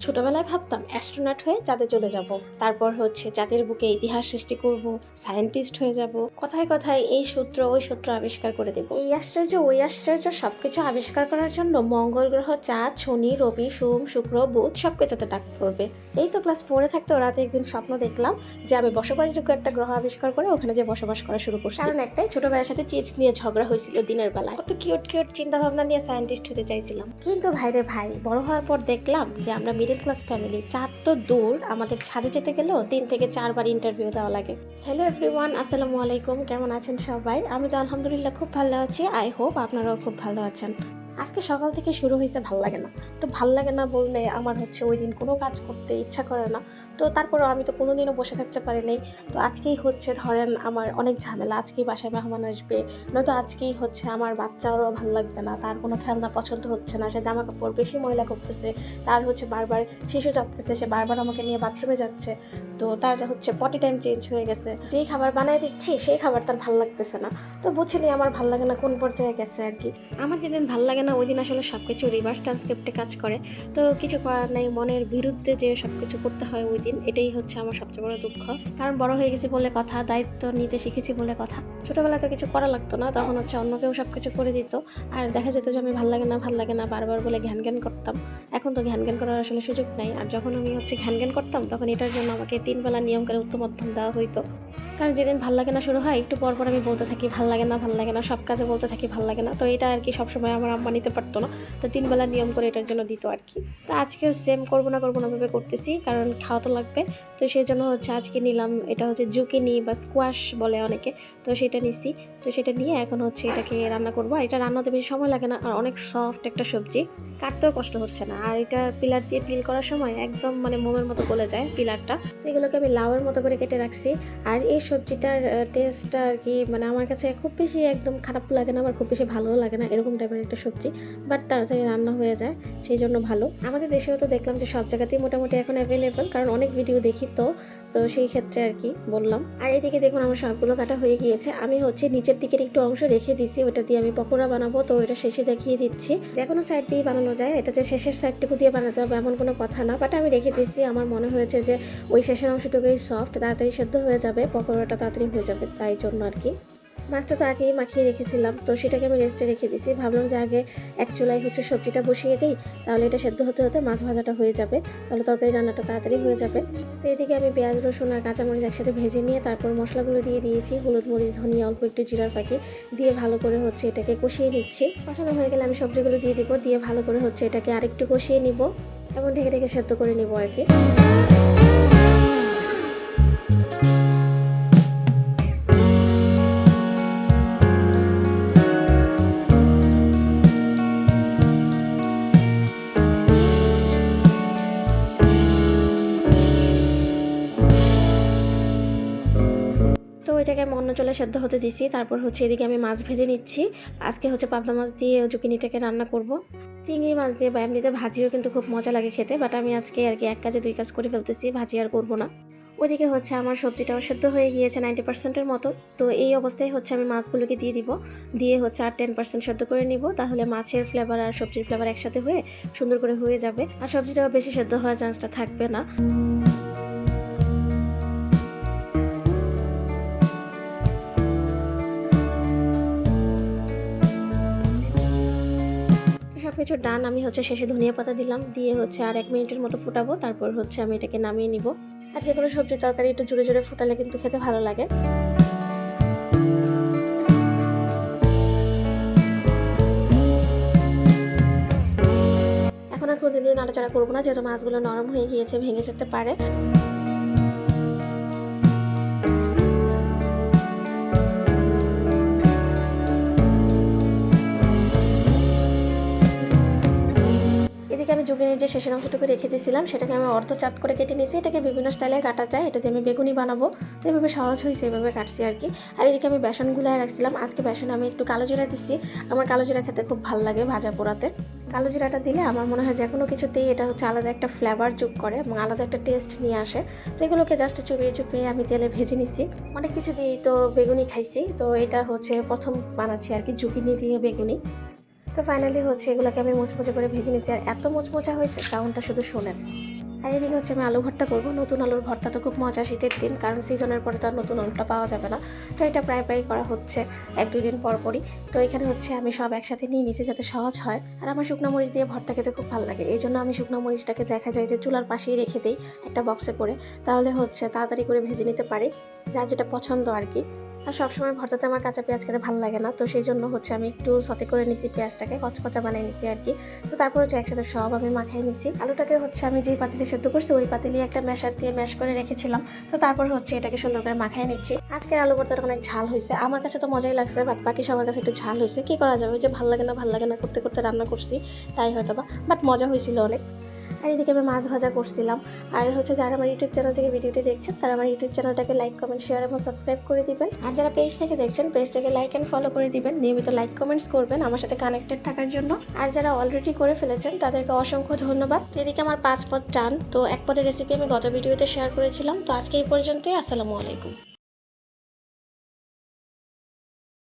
ছোটবেলায় ভাবতাম অ্যাস্ট্রোনট হয়ে চাঁদে চলে যাব। তারপর হচ্ছে চাঁদের বুকে ইতিহাস সৃষ্টি করব, সায়েন্টিস্ট হয়ে যাব। কথায় কথায় এই সূত্র, ওই সূত্র আবিষ্কার করে দেব। এই আশ্চর্য, ওই আশ্চর্য সবকিছু আবিষ্কার করার জন্য মঙ্গল গ্রহ, চাঁদ, শনি, রবি, সোম, শুক্র, বুধ সবকিছুতে ডাক পড়বে। এই তো ক্লাস ফোরে থাকতে, রাতে একদিন স্বপ্ন দেখলাম যে আমি বসবাসযোগ্য একটা গ্রহ আবিষ্কার করে ওখানে যে বসবাস করা শুরু করছি। কারণ একটাই, ছোট ভাইয়ের সাথে চিপস নিয়ে ঝগড়া হয়েছিল দিনের বেলায়। কত কিউট কিউট চিন্তা ভাবনা নিয়ে সায়েন্টিস্ট হতে চাইছিলাম। কিন্তু ভাইরে ভাই, বড় হওয়ার পর দেখলাম যে আমরা মিডল ক্লাস ফ্যামিলি চার তো দূর, আমাদের ছাদে যেতে গেলেও তিন থেকে চারবার ইন্টারভিউ দেওয়া লাগে। হ্যালো এভরিওয়ান আসসালামু আলাইকুম, কেমন আছেন সবাই? আমি তো আলহামদুলিল্লাহ খুব ভালো আছি আই হোপ আপনারাও খুব ভালো আছেন। আজকে সকাল থেকে শুরু হয়েছে, ভালো লাগে না। তো ভালো লাগে না বললে আমার হচ্ছে ওই দিন কোনো কাজ করতে ইচ্ছা করে না। তো তারপরেও আমি তো কোনো দিনও বসে থাকতে পারি নাই। তো আজকেই হচ্ছে ধরেন আমার অনেক ঝামেলা, আজকেই বাসায় মেহমান আসবে, নয়তো আজকেই হচ্ছে আমার বাচ্চারও ভালো লাগবে না, তার কোনো খেলনা পছন্দ হচ্ছে না, সে জামা কাপড় বেশি ময়লা করতেছে, তার হচ্ছে বারবার শিশু চাপতেছে, সে বারবার আমাকে নিয়ে বাথরুমে যাচ্ছে। তো তার হচ্ছে পটি টাইম চেঞ্জ হয়ে গেছে। যেই খাবার বানিয়ে দিচ্ছি, সেই খাবার তার ভালো লাগতেছে না। তো বুঝিনি আমার ভালো লাগে না কোন পর্যায়ে গেছে আর কি। আমার যেদিন ভালো লাগে না ওই দিন আসলে সব কিছু রিভার্স ট্রান্সক্রিপ্টে কাজ করে। তো কিছু করার নেই, মনের বিরুদ্ধে যে সব কিছু করতে হয় ওই দিন, এটাই হচ্ছে আমার সবচেয়ে বড় দুঃখ। কারণ বড় হয়ে গেছি বলে কথা, দায়িত্ব নিতে শিখেছি বলে কথা। ছোটবেলায় তো কিছু করা লাগতো না, তখন হচ্ছে অন্য কেউ সব কিছু করে দিত। আর দেখা যেত যে আমি ভালো লাগে না, ভালো লাগে না, বারবার বলে ঘ্যান ঘ্যান করতাম। এখন তো ঘ্যান ঘ্যান করার আসলে সুযোগ নাই। আর যখন আমি হচ্ছে ঘ্যান ঘ্যান করতাম, তখন এটার জন্য আমাকে তিন বেলা নিয়ম করে উত্তম মধ্যম দেওয়া হইতো। কারণ যেদিন ভালো লাগে না শুরু হয়, একটু পর পর আমি বলতে থাকি, ভালো লাগে না, ভালো লাগে না, সব কাজে বলতে থাকি, ভালো লাগে না। তো এটা আর কি সবসময় আমার আম্মা নিতে পারতো না। তো তিন বেলা নিয়ম করে এটার জন্য দিত আর কি। তো আজকেও সেম করব না করব না ভাবে করতেছি, কারণ খাওয়া তো লাগবে। তো সেই জন্য হচ্ছে আজকে নিলাম, এটা হচ্ছে জুকিনি বা স্কোয়াশ বলে অনেকে। তো সেটা নিছি। তো সেটা নিয়ে এখন হচ্ছে এটাকে রান্না করব। আর এটা রান্নাতে বেশি সময় লাগে না, আর অনেক সফট একটা সবজি। কাটতেও কষ্ট হচ্ছে না। আর এটা পিলার দিয়ে পিল করার সময় একদম মানে মোমের মতো গলে যায় পিলারটা। তো এগুলোকে আমি লাউয়ের মতো করে কেটে রাখছি। আর এই সবজিটার টেস্টটা আর কি মানে আমার কাছে খুব বেশি একদম খারাপ লাগে না, আবার খুব বেশি ভালোও লাগে না, এরকম টাইপের একটা সবজি। বাট তাড়াতাড়ি রান্না হয়ে যায়, সেই জন্য ভালো। আমাদের দেশেও তো দেখলাম যে সব জায়গাতেই মোটামুটি এখন অ্যাভেলেবেল কারণ অনেক ভিডিও দেখি তো তো সেই ক্ষেত্রে আর কি বললাম। আর এদিকে দেখুন আমার সবগুলো কাটা হয়ে গিয়েছে, আমি হচ্ছে নিচের দিকের একটু অংশ রেখে দিছি ওটা দিয়ে আমি পকোড়া বানাবো, তো ওটা শেষে দেখিয়ে দিচ্ছি। যে কোনো সাইড দিয়ে বানানো যায়, এটা যে শেষের সাইডটুকু দিয়ে বানাতে হবে এমন কোনো কথা না বাট আমি রেখে দিচ্ছি আমার মনে হয়েছে যে ওই শেষের অংশটুকুই সফট তাড়াতাড়ি সেদ্ধ হয়ে যাবে, পকোড়াটা তাড়াতাড়ি হয়ে যাবে, তাই জন্য আর কি। মাছটা তো আগেই মাখিয়ে রেখেছিলাম, তো সেটাকে আমি রেস্টে রেখে দিছি। ভাবলাম যে আগে এক চুলায় হচ্ছে সবজিটা বসিয়ে দিই, তাহলে এটা সেদ্ধ হতে হতে মাছ ভাজাটা হয়ে যাবে, তাহলে তরকারি রান্নাটা তাড়াতাড়ি হয়ে যাবে। তো এদিকে আমি পেঁয়াজ, রসুন আর কাঁচামরিচ একসাথে ভেজে নিয়ে তারপর মশলাগুলো দিয়ে দিয়েছি, হলুদ, মরিচ, ধনিয়া, অল্প একটু জিরার পাখি দিয়ে ভালো করে হচ্ছে এটাকে কষিয়ে নিচ্ছি। কষানো হয়ে গেলে আমি সবজিগুলো দিয়ে দিব, দিয়ে ভালো করে হচ্ছে এটাকে আরেকটু কষিয়ে নিব, এবং ঢেকে ঢেকে সেদ্ধ করে নিব আর কি। তো এটাকে আমি অন্য চলে সেদ্ধ হতে দিছি। তারপর হচ্ছে এদিকে আমি মাছ ভেজে নিচ্ছি। আজকে হচ্ছে পাবদা মাছ দিয়ে জুকিনিটাকে রান্না করব। চিংড়ি মাছ দিয়ে বা এমনিতে ভাজিও কিন্তু খুব মজা লাগে খেতে বাট আমি আজকে আর কি এক কাজে দুই কাজ করে ফেলতেছি, ভাজি আর করব না। ওইদিকে হচ্ছে আমার সবজিটাও সেদ্ধ হয়ে গিয়েছে নাইনটি পার্সেন্টের মতো। তো এই অবস্থায় হচ্ছে আমি মাছগুলোকে দিয়ে দিব। দিয়ে হচ্ছে আর টেন পার্সেন্ট সেদ্ধ করে নিব। তাহলে মাছের ফ্লেভার আর সবজির ফ্লেভার একসাথে হয়ে সুন্দর করে হয়ে যাবে। আর সবজিটাও বেশি সেদ্ধ হওয়ার চান্সটা থাকবে না। কিছু ডান আমি হচ্ছে শেষে ধনিয়া পাতা দিলাম, দিয়ে হচ্ছে আর এক মিনিটের মতো ফুটাবো, তারপর হচ্ছে আমি এটাকে নামিয়ে নিব। আর যে কোনো সবজি তরকারি একটু জোরে জোরে ফুটালে কিন্তু খেতে ভালো লাগে। এখন আর প্রতিদিন নাড়াচাড়া করব না, যেহেতু মাছগুলো নরম হয়ে গিয়েছে, ভেঙে যেতে পারে। এদিকে যে শেষের অংশটুকু রেখে দিয়েছিলাম, সেটাকে আমি অর্ধ চাত করে কেটে নিয়েছি। এটাকে বিভিন্ন স্টাইলে কাটা যায়, এটা দিয়ে আমি বেগুনি বানাবো। তো এভাবে সহজ হয়েছে, এভাবে কাটছি আর কি। আর এদিকে আমি বেসন গুলায় রাখছিলাম। আজকে বেসন আমি একটু কালো জিরা দিচ্ছি। আমার কালো জিরা খেতে খুব ভালো লাগে ভাজা পোড়াতে। কালো জিরাটা দিলে আমার মনে হয় যে কোনো কিছুতেই এটা হচ্ছে আলাদা একটা ফ্লেভার যোগ করে এবং আলাদা একটা টেস্ট নিয়ে আসে। তো এগুলোকে জাস্ট চুপিয়ে চুপিয়ে আমি তেলে ভেজে নিছি অনেক কিছু দিয়েই তো বেগুনি খাইছি। তো এটা হচ্ছে প্রথম বানাচ্ছি আর কি ঝুঁকিনি দিয়ে বেগুনি। তো ফাইনালি হচ্ছে এগুলোকে আমি মুচমুচে করে ভেজে নিয়েছি। আর এত মুচমুচা হয়েছে সাউন্ডটা শুধু শোনেন। আর এদিকে হচ্ছে আমি আলু ভর্তা করব। নতুন আলুর ভর্তা তো খুব মজা শীতের দিন, কারণ সিজনের পরে তো আর নতুন আলুটা পাওয়া যাবে না। তো এটা প্রায় প্রায় করা হচ্ছে এক দুই দিন পর পরই। তো এখানে হচ্ছে আমি সব একসাথে নিয়ে নিছি যাতে সহজ হয়। আর আমার শুকনো মরিচ দিয়ে ভর্তা খেতে খুব ভালো লাগে। এই জন্য আমি শুকনো মরিচটাকে দেখা যায় যে চুলার পাশেই রেখে দিই একটা বক্সে করে। তাহলে হচ্ছে তাড়াতাড়ি করে ভেজে নিতে পারি, যার যেটা পছন্দ আর কি। আর সবসময় ভর্তাতে আমার কাঁচা পেঁয়াজ খেতে ভালো লাগে না। তো সেই জন্য হচ্ছে আমি একটু সতে করে নিছি পেঁয়াজটাকে, কচকচা বানিয়ে নিছি আর কি তো তারপর হচ্ছে একসাথে সব আমি মাখাই নিছি। আলুটাকে হচ্ছে আমি যেই পাতিলে সেদ্ধ করছি, ওই পাতিলে একটা ম্যাশার দিয়ে ম্যাশ করে রেখেছিলাম। তো তারপর হচ্ছে এটাকে সুন্দর করে মাখাই নিচ্ছি। আজকের আলু ভর্তাটা অনেক ঝাল হয়েছে। আমার কাছে তো মজাই লাগছে বাট বাকি সবার কাছে একটু ঝাল হয়েছে। কি করা যাবে? যে ভালো লাগে না, ভালো লাগে না, করতে করতে রান্না করছি, তাই হয়তো বা বাট মজা হয়েছিল অনেক। আর এদিকে আমি মাছ ভাজা করছিলাম। আর হচ্ছে যারা আমার ইউটিউব চ্যানেল থেকে ভিডিওটি দেখছেন, তারা আমার ইউটিউব চ্যানেলটাকে লাইক কমেন্ট শেয়ার এবং সাবস্ক্রাইব করে দিবেন। আর যারা পেজ থেকে দেখছেন পেজটাকে লাইক অ্যান্ড ফলো করে দিবেন। নিয়মিত লাইক কমেন্টস করবেন আমার সাথে কানেক্টেড থাকার জন্য। আর যারা অলরেডি করে ফেলেছেন, তাদেরকে অসংখ্য ধন্যবাদ। এদিকে আমার পাঁচ পদ টান। তো এক পদের রেসিপি আমি গত ভিডিওতে শেয়ার করেছিলাম। তো আজকে এই পর্যন্তই। আসসালামু আলাইকুম।